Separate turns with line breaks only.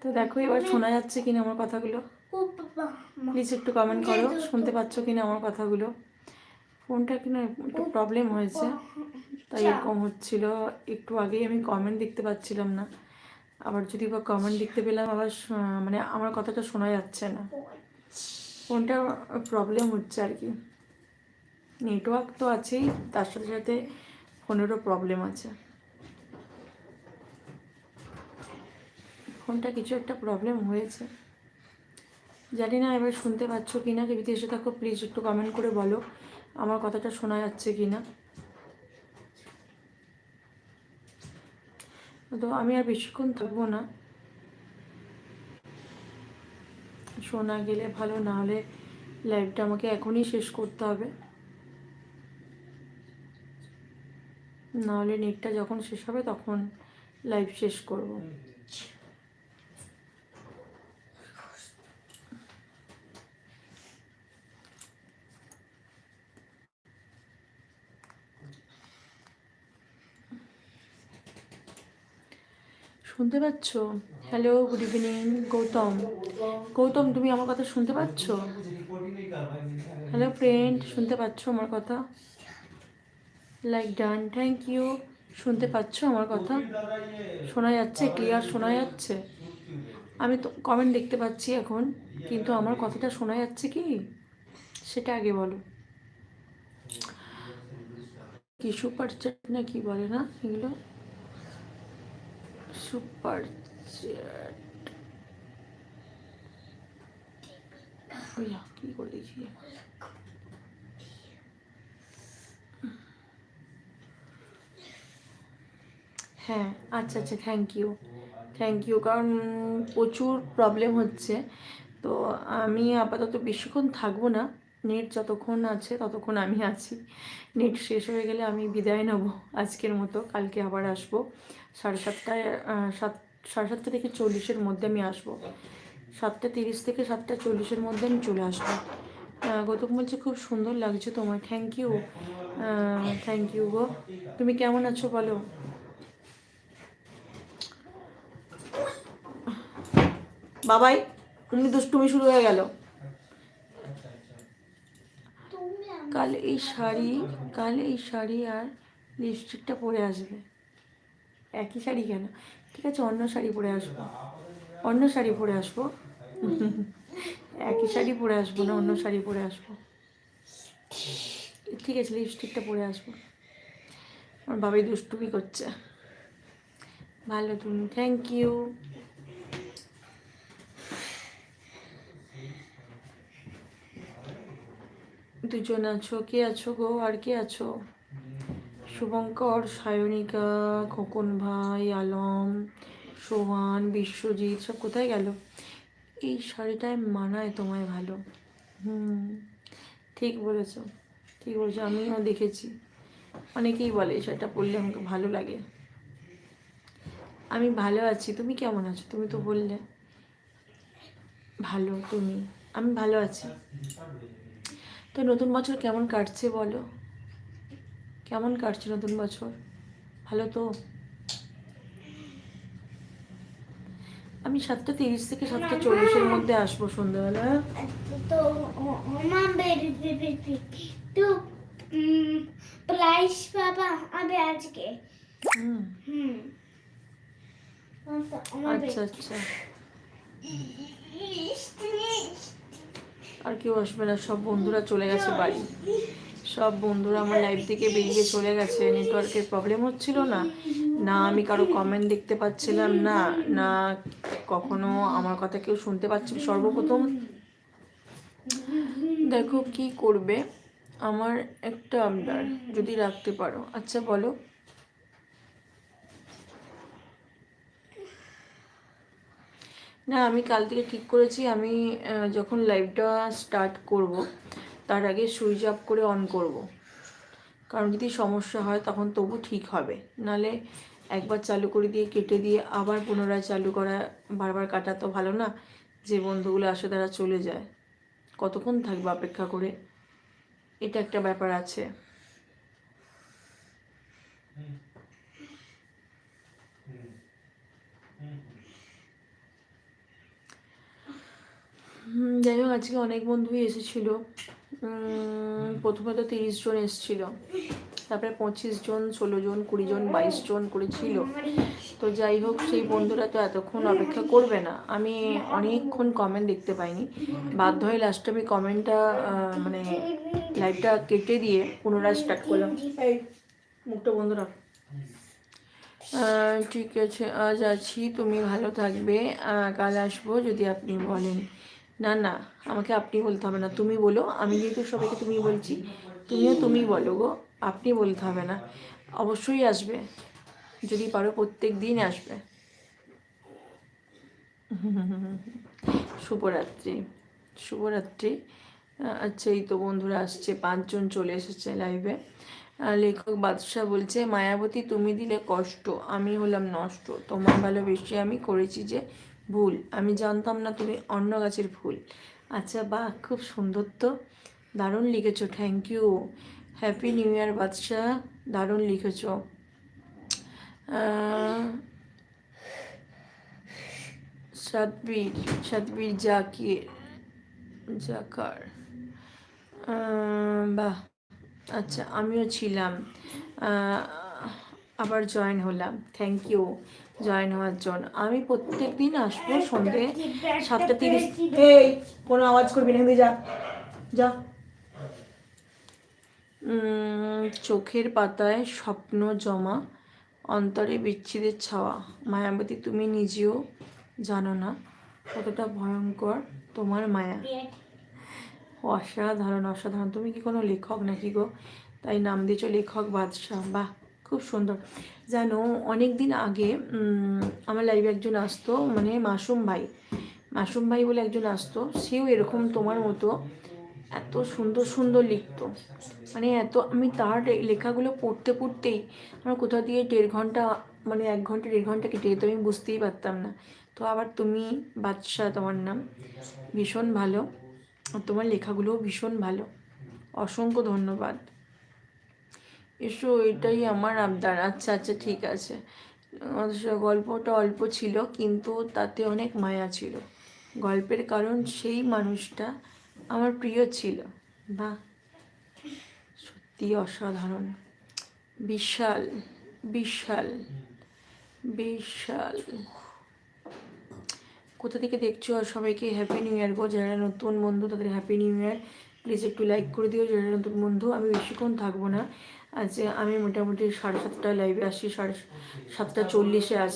তো
দেখো এবার শোনা যাচ্ছে কিনা আমার কথাগুলো। প্লিজ একটু কমেন্ট করো শুনতে পাচ্ছ কিনা আমার কথাগুলো? ফোনটা কিনা একটু প্রবলেম হয়েছে তাই এরকম হচ্ছিল। একটু আগেই আমি কমেন্ট দেখতে পাচ্ছিলাম না। আবার যদি বা কমেন্ট দেখতে পেলাম আবার মানে আমার কথাটা শোনা যাচ্ছে না। ফোনটা প্রবলেম হচ্ছে আর কি। নেটওয়ার্ক তো আছেই তার সাথে সাথে ফোনেরও প্রবলেম আছে। ফোনটা কিছু একটা প্রবলেম হয়েছে। জানি না এবার শুনতে পাচ্ছ কি না যদি এসে থাকো প্লিজ একটু কমেন্ট করে বলো, আমার কথাটা শোনা যাচ্ছে কি না তো আমি আর বেশিক্ষণ থাকব না। শোনা গেলে ভালো, না হলে লাইভটা আমাকে এখনই শেষ করতে হবে। না হলে নেটটা যখন শেষ হবে, তখন লাইভ শেষ করব। শুনতে পাচ্ছ? Hello good evening Gautam. Gautam, তুমি আমার কথা শুনতে পাচ্ছ? হ্যালো ফ্রেন্ড শুনতে পাচ্ছ আমার কথা? লাইক ডান থ্যাংক ইউ শুনতে পাচ্ছ আমার কথা? শোনা যাচ্ছে ক্লিয়ার শোনা যাচ্ছে? আমি তো কমেন্ট দেখতে পাচ্ছি এখন, কিন্তু আমার কথাটা শোনা যাচ্ছে কি? সেটা আগে বলো। কি সুপার চ্যাট না কি বলে না এগুলো? Super chat. কি করে দেখি? হ্যাঁ আচ্ছা আচ্ছা থ্যাংক ইউ থ্যাংক ইউ কারণ প্রচুর প্রবলেম হচ্ছে। তো আমি আপাতত বেশিক্ষণ থাকব না। নেট যতক্ষণ আছে ততক্ষণ আমি আছি। নেট শেষ হয়ে গেলে আমি বিদায় নেব আজকের মতো। কালকে আবার আসব। সাড়ে সাতটায় সাত, সাড়ে সাতটা থেকে চল্লিশের মধ্যে আমি আসব। সাতটা তিরিশ থেকে সাতটা চল্লিশের মধ্যে আমি চলে আসব। গৌতম বলছে, খুব সুন্দর লাগছে তোমার থ্যাংক ইউ থ্যাংক ইউ গো। তুমি কেমন আছো বলো? বাবাই, তুমি দুষ্টুমি শুরু হয়ে গেল
তুমি আমার
কাল এই শাড়ি, কাল এই শাড়ি আর লিপস্টিকটা পরে আসবে। একই শাড়ি কেন? ঠিক আছে, অন্য শাড়ি পরে আসব। অন্য শাড়ি পরে আসব। একই শাড়ি পরে আসব না, অন্য শাড়ি পরে আসব। ঠিক আছে লিপস্টিকটা পরে আসব। আমার বাবাই দুষ্টুমি করছে। ভালো তুমি থ্যাংক ইউ দুজন আছো? কে আছো গো? আর কে আছো? শুভঙ্কর, সায়নিকা, খোকন ভাই, আলম, সোহান, বিশ্বজিৎ, সব কোথায় গেল? এই শাড়িটায় মানায় তোমায় ভালো। হুম, ঠিক বলেছ ঠিক বলেছ, আমিও দেখেছি। অনেকেই বলে এই শাড়িটা পরলে আমাকে ভালো লাগে। আমি ভালো আছি, তুমি কেমন আছো? তুমি তো বললে, ভালো তুমি, আমি ভালো আছি। তো নতুন বছর কেমন কাটছে বলো? কেমন কাটছে নতুন বছর? ভালো তো? আমি সাতটা তিরিশ থেকে সাতটা চল্লিশের মধ্যে আসব সন্ধ্যাবেলা।
তো বেবি বেবি প্রাইস পাবা আমি আজকে।
হুম।
আচ্ছা
আচ্ছা। আর কেউ আসবে না, সব বন্ধুরা চলে গেছে বাড়ি। সব বন্ধুরা আমার লাইফ থেকে বেরিয়ে চলে গেছে। নেটওয়ার্কের প্রবলেম হচ্ছিল না। না, আমি কারও কমেন্ট দেখতে পাচ্ছিলাম না। না, কখনো আমার কথা কেউ শুনতে পাচ্ছিল সর্বপ্রথম। দেখো কি করবে। আমার একটা আবদার যদি রাখতে পারো। আচ্ছা বলো। না, আমি কাল থেকে ঠিক করেছি। আমি যখন লাইভটা স্টার্ট করব, তার আগে সুইচ অফ করে অন করব। কারণ যদি সমস্যা হয়, তখন তবু ঠিক হবে। নালে একবার চালু করে দিয়ে, কেটে দিয়ে আবার পুনরায় চালু করা বারবার কাটা তো ভালো না, যে বন্ধুগুলো আসে তারা চলে যায়। কতক্ষণ থাকবে অপেক্ষা করে? এটা একটা ব্যাপার আছে। আজকে অনেক বন্ধুই এসেছিল। প্রথমে তো তিরিশ জন এসেছিল। তারপরে পঁচিশ জন, ষোলো জন, কুড়ি জন, বাইশ জন করে ছিল। তো যাই হোক, সেই বন্ধুরা তো এতক্ষণ অপেক্ষা করবে না। আমি অনেকক্ষণ কমেন্ট দেখতে পাইনি। বাধ্য হয়ে লাস্টে আমি কমেন্টটা মানে লাইভটা কেটে দিয়ে পুনরায় স্টার্ট করলাম। মুখটা বন্ধ রাখ। ঠিক আছে, আজ আছি। তুমি ভালো থাকবে। কাল আসব যদি আপনি বলেন। না না, আমাকে আপনি বলতে হবে না। তুমি বলো, আমি যেহেতু সবাইকে তুমি বলছি, তুমিও তুমি বলো গো, আপনি বলতে হবে না। অবশ্যই আসবে, যদি পারো প্রত্যেক দিন আসবে। শুভরাত্রি শুভরাত্রি। আচ্ছা এই তো বন্ধুরা আসছে, পাঁচজন চলে এসেছে লাইভে লেখক বাদশাহ বলছে, মায়াবতী, তুমি দিলে কষ্ট, আমি হলাম নষ্ট। তোমার ভালোবেসে আমি করেছি যে ভুল। আমি জানতাম না তুমি অন্য গাছের ফুল। আচ্ছা বাহ, খুব সুন্দর তো। দারুণ লিখেছো thank you happy new year Badshah. দারুণ লিখেছো। সাতবীর সাতবীর জাকির, জাকার। বাহ আচ্ছা আমিও ছিলাম। আবার জয়েন হলাম। থ্যাংক ইউ জয়েন হওয়ার জন্য। আমি প্রত্যেক দিন আসব সন্ধে সাতটা তিরিশ। এই কোনো আওয়াজ করবি না যা। যা। চোখের পাতায় স্বপ্ন জমা অন্তরে বিচ্ছেদের ছাওয়া। মায়াবতী তুমি নিজেও জানো না কতটা ভয়ঙ্কর তোমার মায়া। অসাধারণ অসাধারণ। তুমি কি কোনো লেখক নাকি গো? তাই নাম দিয়েছ লেখক বাদশাহ। বাহ। খুব সুন্দর। জানো অনেক দিন আগে আমার লাইভে একজন আসতো মানে মাসুম ভাই। মাসুম ভাই বলে একজন আসতো, সেও এরকম তোমার মতো এত সুন্দর সুন্দর লিখতো। মানে এত, আমি তার লেখাগুলো পড়তে পড়তেই আমার কোথাও দিয়ে দেড় ঘণ্টা মানে এক ঘণ্টা, দেড় ঘণ্টা কেটে যেত, আমি বুঝতেই পারতাম না। তো আবার তুমি বাদশাহ তোমার নাম ভীষণ ভালো। আর তোমার লেখাগুলোও ভীষণ ভালো। অসংখ্য ধন্যবাদ। এসো, এটাই আমার আবদার। আচ্ছা আচ্ছা ঠিক আছে। গল্পটা অল্প ছিল, কিন্তু তাতে অনেক মায়া ছিল। গল্পের কারণ সেই মানুষটা আমার প্রিয় ছিল। বা সত্যি অসাধারণ। বিশাল বিশাল বিশাল। কোথা থেকে দেখছ সবাইকে হ্যাপি নিউ ইয়ার গো? যারা নতুন বন্ধু, তাদের হ্যাপি নিউ ইয়ার প্লিজ একটু লাইক করে দিও। যারা নতুন বন্ধু, আমি বেশিক্ষণ থাকব না। আজ আমি মোটামুটি সাড়ে সাতটায় লাইভে আসি সাড়ে সাতটা চল্লিশে আসি।